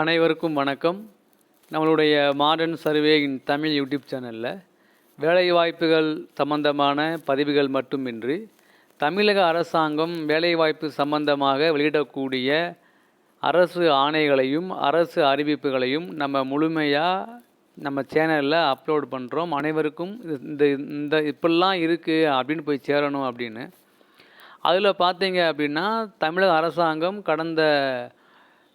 அனைவருக்கும் வணக்கம். நம்மளுடைய modern survey in Tamil YouTube சேனலில் வேலைவாய்ப்புகள் சம்பந்தமான பதிவுகள் மட்டுமின்றி தமிழக அரசாங்கம் வேலைவாய்ப்பு சம்பந்தமாக வெளியிடக்கூடிய அரசு ஆணைகளையும் அரசு அறிவிப்புகளையும் நம்ம முழுமையாக நம்ம சேனலில் அப்லோட் பண்ணுறோம் அனைவருக்கும் இந்த இந்த இப்படிலாம் இருக்குது அப்படின்னு போய் சேரணும் அப்படின்னு. அதில் பார்த்தீங்க அப்படின்னா தமிழக அரசாங்கம் கடந்த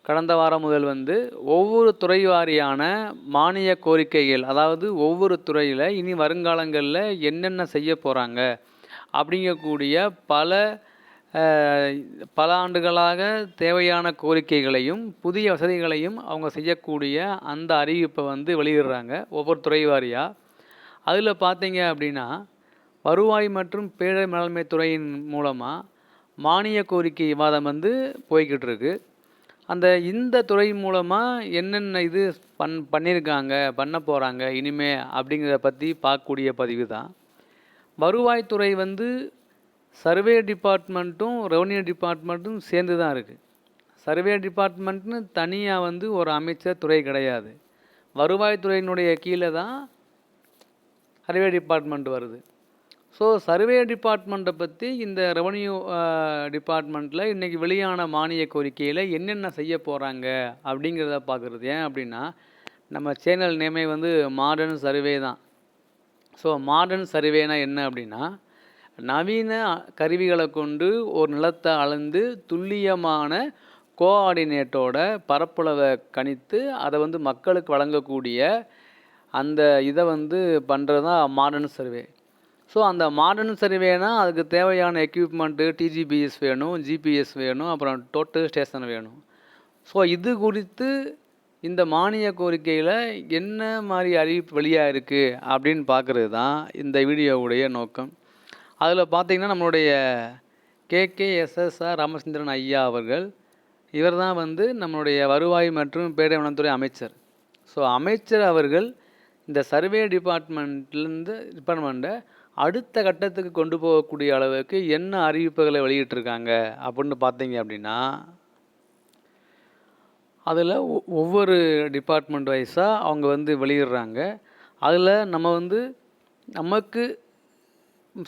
கடந்த வாரம் முதல் வந்து ஒவ்வொரு துறை வாரியான மானிய கோரிக்கைகள் அதாவது ஒவ்வொரு துறையில் இனி வருங்காலங்களில் என்னென்ன செய்ய போகிறாங்க அப்படிங்கக்கூடிய பல பல ஆண்டுகளாக தேவையான கோரிக்கைகளையும் புதிய வசதிகளையும் அவங்க செய்யக்கூடிய அந்த அறிவிப்பை வந்து வெளியிடுறாங்க ஒவ்வொரு துறை வாரியாக அதில் பார்த்தீங்க அப்படின்னா வருவாய் மற்றும் பேரிடர் மேலாண்மை துறையின் மூலமாக மானிய கோரிக்கை விவாதம் வந்து போய்கிட்டு இருக்குது அந்த இந்த துறை மூலமாக என்னென்ன இது பண் பண்ணியிருக்காங்க பண்ண போகிறாங்க இனிமே அப்படிங்கிறத பற்றி பார்க்கக்கூடிய பதிவு தான் வருவாய்த்துறை வந்து சர்வே டிபார்ட்மெண்ட்டும் ரெவன்யூ டிபார்ட்மெண்ட்டும் சேர்ந்து தான் இருக்குது சர்வே டிபார்ட்மெண்ட்னு தனியாக வந்து ஒரு அமைச்சர் துறை கிடையாது. வருவாய்த்துறையினுடைய கீழே தான் சர்வே டிபார்ட்மெண்ட் வருது. ஸோ சர்வே டிபார்ட்மெண்ட்டை பற்றி இந்த ரெவன்யூ டிபார்ட்மெண்ட்டில் இன்றைக்கி வெளியான மானிய கோரிக்கையில் என்னென்ன செய்ய போகிறாங்க அப்படிங்கிறத பார்க்குறது ஏன் அப்படின்னா நம்ம சேனல் நேமே வந்து மாடர்ன் சர்வே தான். ஸோ மாடர்ன் சர்வேனா என்ன அப்படின்னா நவீன கருவிகளை கொண்டு ஒரு நிலத்தை அளந்து துல்லியமான கோஆர்டினேட்டோட பரப்பளவை கணித்து அதை வந்து மக்களுக்கு வழங்கக்கூடிய அந்த இதை வந்து பண்ணுறது தான் மாடர்ன் சர்வே ஸோ அந்த மாடர்ன் சர்வேனா அதுக்கு தேவையான எக்யூப்மெண்ட்டு டிஜிபிஎஸ் வேணும் ஜிபிஎஸ் வேணும் அப்புறம் டோட்டல் ஸ்டேஷன் வேணும். ஸோ இது குறித்து இந்த மானிய கோரிக்கையில் என்ன மாதிரி அறிவிப்பு வெளியாக இருக்குது அப்படின்னு பார்க்குறது தான் இந்த வீடியோவுடைய நோக்கம். அதில் பார்த்திங்கன்னா நம்மளுடைய கேகேஎஸ்எஸ்ஆர் ராமச்சந்திரன் ஐயா அவர்கள் இவர் தான் வந்து நம்மளுடைய வருவாய் மற்றும் பேரிடர் அமைச்சர். ஸோ அமைச்சர் அவர்கள் இந்த சர்வே டிபார்ட்மெண்ட்லேருந்து டிபார்ட்மெண்ட்டை அடுத்த கட்டத்துக்கு கொண்டு போகக்கூடிய அளவுக்கு என்ன அறிவிப்புகளை வெளியிட்டிருக்காங்க அப்படின்னு பார்த்தீங்க அப்படின்னா அதில் ஒவ்வொரு டிபார்ட்மெண்ட் வைஸாக அவங்க வந்து வெளியிடுறாங்க. அதில் நம்ம வந்து நமக்கு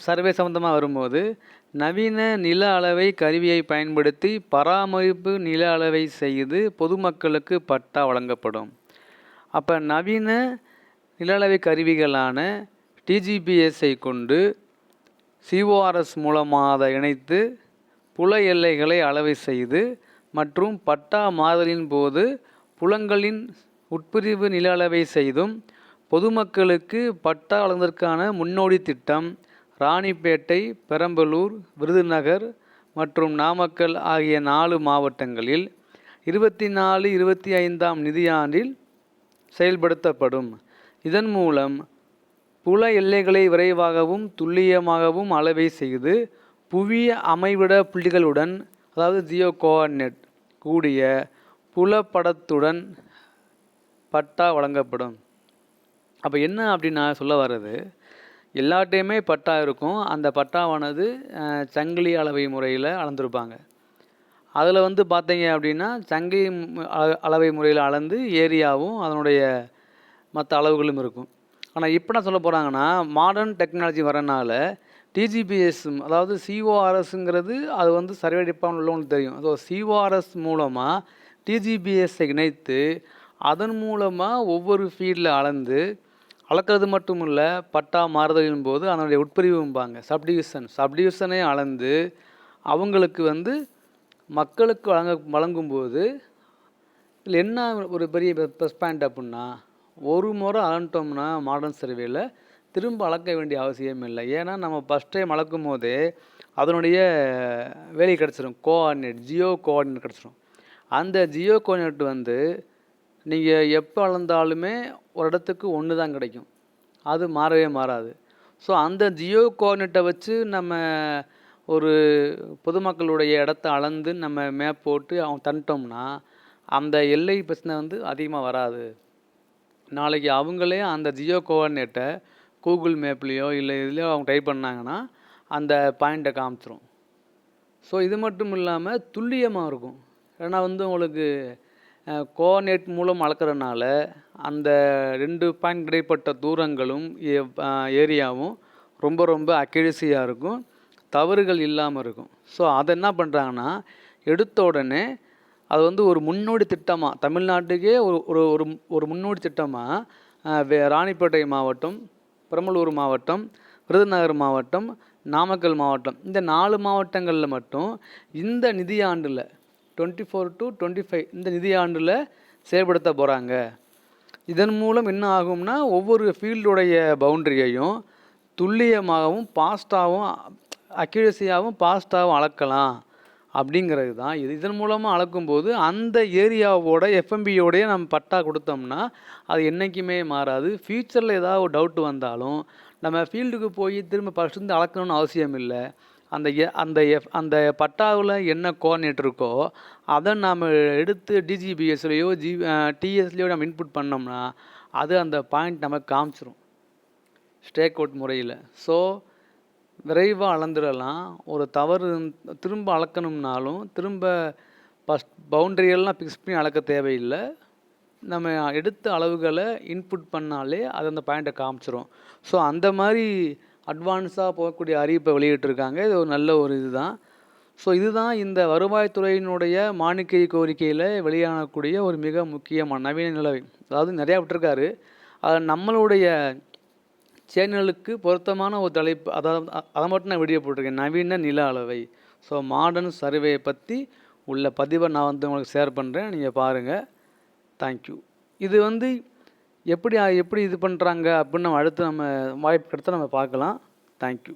சர்வே சம்மந்தமாக வரும்போது நவீன நில அளவை கருவியை பயன்படுத்தி பராமரிப்பு நில அளவை செய்து பொதுமக்களுக்கு பட்டா வழங்கப்படும். அப்போ நவீன நில அளவை கருவிகளான டிஜிபிஎஸ்ஐ கொண்டு சிஓஆர்எஸ் மூலமாக அதை இணைத்து புல எல்லைகளை அளவை செய்து மற்றும் பட்டா மாதலின் போது புலங்களின் உட்பிரிவு நில அளவை செய்தும் பொதுமக்களுக்கு பட்டா வழங்குவதற்கான முன்னோடி திட்டம் ராணிப்பேட்டை பெரம்பலூர் விருதுநகர் மற்றும் நாமக்கல் ஆகிய நாலு மாவட்டங்களில் இருபத்தி நாலு இருபத்தி ஐந்தாம் நிதியாண்டில் செயல்படுத்தப்படும். இதன் மூலம் புல எல்லைகளை விரைவாகவும் துல்லியமாகவும் அளவை செய்து புவிய அமைவிட புள்ளிகளுடன் அதாவது ஜியோ கோஆர்டினேட் கூடிய புலப்படத்துடன் பட்டா வழங்கப்படும். அப்போ என்ன அப்படின்னு நான் சொல்ல வர்றது? எல்லாட்டையுமே பட்டா இருக்கும். அந்த பட்டாவானது சங்கிலி அளவை முறையில் அளந்திருப்பாங்க. அதில் வந்து பார்த்தீங்க அப்படின்னா சங்கிலி அள- அளவை முறையில் அளந்து ஏரியாவும் அதனுடைய மற்ற அளவுகளும் இருக்கும். ஆனால் இப்போ என்ன சொல்ல போகிறாங்கன்னா மாடர்ன் டெக்னாலஜி வரனால டிஜிபிஎஸ் அதாவது சிஓஆர்எஸ்ங்கிறது அது வந்து சர்வே டிபார்ட்மெண்ட் உள்ளவங்களுக்கு தெரியும். ஸோ சிஓஆர்எஸ் மூலமாக டிஜிபிஎஸ்ஸை இணைத்து அதன் மூலமாக ஒவ்வொரு ஃபீல்டில் அளந்து அளக்கிறது மட்டும் இல்லை பட்டா மாறுதலின் போது அதனுடைய உட்பிரிவும்பாங்க. சப்டிவிஷன் சப்டிவிஷனை அளந்து அவங்களுக்கு வந்து மக்களுக்கு வழங்க வழங்கும்போது இதில் என்ன ஒரு பெரிய ப்ளஸ் பாயிண்ட் அப்படின்னா ஒரு முறை அளந்துட்டோம்னா மாடர்ன் சர்வேல திரும்ப அளக்க வேண்டிய அவசியம் இல்லை. ஏன்னா நம்ம ஃபஸ்ட் டைம் அளக்கும் போதே அதனுடைய வேலை கிடச்சிரும். கோஆர்டினேட் ஜியோ கோஆர்டினேட் கிடச்சிரும். அந்த ஜியோ கோஆர்டினேட் வந்து நீங்கள் எப்போ அளந்தாலுமே ஒரு இடத்துக்கு ஒன்று தான் கிடைக்கும். அது மாறவே மாறாது. ஸோ அந்த ஜியோ கோஆர்டினேட்டை வச்சு நம்ம ஒரு பொதுமக்களுடைய இடத்த அளந்து நம்ம மேப் போட்டு அவங்க தந்துட்டோம்னா அந்த எல்லை பிரச்சனை வந்து அதிகமாக வராது. நாளைக்கு அவங்களே அந்த ஜியோ கோஆர்டினேட்டை கூகுள் மேப்லேயோ இல்லை இதுலையோ அவங்க டைப் பண்ணாங்கன்னா அந்த பாயிண்ட்டை காமிச்சிரும். ஸோ இது மட்டும் இல்லாமல் துல்லியமாக இருக்கும். ஏன்னா வந்து உங்களுக்கு கோஆர்டினேட் மூலம் அளக்கறனால அந்த ரெண்டு பாயிண்ட் இடைப்பட்ட தூரங்களும் ஏ- ஏரியாவும் ரொம்ப ரொம்ப அக்யூரஸியாக இருக்கும். தவறுகள் இல்லாமல் இருக்கும். ஸோ அதை என்ன பண்ணுறாங்கன்னா எடுத்த உடனே அது வந்து ஒரு முன்னோடி திட்டமாக தமிழ்நாட்டுக்கே ஒரு ஒரு ஒரு ஒரு முன்னோடி திட்டமாக ராணிப்பேட்டை மாவட்டம் பெரம்பலூர் மாவட்டம் விருதுநகர் மாவட்டம் நாமக்கல் மாவட்டம் இந்த நாலு மாவட்டங்களில் மட்டும் இந்த நிதியாண்டில் twenty four to twenty five இந்த நிதியாண்டில் செயல்படுத்த போகிறாங்க இதன் மூலம் என்ன ஆகும்னா ஒவ்வொரு ஃபீல்டுடைய பவுண்டரியையும் துல்லியமாகவும் பாஸ்டாகவும் அக்யூரஸியாகவும் பாஸ்டாகவும் அளக்கலாம். அப்படிங்கிறது தான். இது இதன் மூலமாக அளக்கும்போது அந்த ஏரியாவோட எஃப்எம்பியோடைய நம்ம பட்டா கொடுத்தோம்னா அது என்றைக்குமே மாறாது. ஃப்யூச்சரில் ஏதாவது ஒரு டவுட் வந்தாலும் நம்ம ஃபீல்டுக்கு போய் திரும்ப ஃபஸ்ட்டு இருந்து அளக்கணும்னு அவசியம் இல்லை. அந்த எ- அந்த எஃப் அந்த பட்டாவில் என்ன கோஆர்டினேட் இருக்கோ அதை நாம் எடுத்து டிஜிபிஎஸ்லேயோ ஜி டிஎஸ்லேயோ நம்ம இன்புட் பண்ணோம்னா அது அந்த பாயிண்ட் நமக்கு காமிச்சிரும். ஸ்டேக் அவுட் முறையில். ஸோ விரைவாக அளந்துடலாம். ஒரு தவறு திரும்ப அளக்கணும்னாலும் திரும்ப ஃபஸ்ட் பவுண்ட்ரியெல்லாம் ஃபிக்ஸ் பண்ணி அளக்க தேவையில்லை. நம்ம எடுத்த அளவுகளை இன்புட் பண்ணாலே அது அந்த பாயிண்ட்டை காமிச்சிரும். ஸோ அந்த மாதிரி அட்வான்ஸாக போகக்கூடிய அறிவிப்பை வெளியிட்டிருக்காங்க. இது ஒரு நல்ல ஒரு இதுதான். ஸோ இதுதான் இந்த வருவாய்த்துறையினுடைய மானிக்கை கோரிக்கையில் வெளியாகக்கூடிய ஒரு மிக முக்கியமான நவீன நிலவை. அதாவது நிறையா விட்டுருக்காரு. அது நம்மளுடைய சேனலுக்கு பொருத்தமான ஒரு தலைப்பு அதாவது அதை மட்டும் நான் வீடியோ போட்டிருக்கேன். நவீன நில அளவை. ஸோ மாடர்ன் சர்வே பற்றி உள்ள பதிவை நான் வந்து உங்களுக்கு ஷேர் பண்ணுறேன் நீங்கள் பாருங்கள் தேங்க்யூ இது வந்து எப்படி எப்படி இது பண்ணுறாங்க அப்படின்னு நம்ம அடுத்து நம்ம வாய்ப்பு கிடைத்தா நம்ம பார்க்கலாம். தேங்க்யூ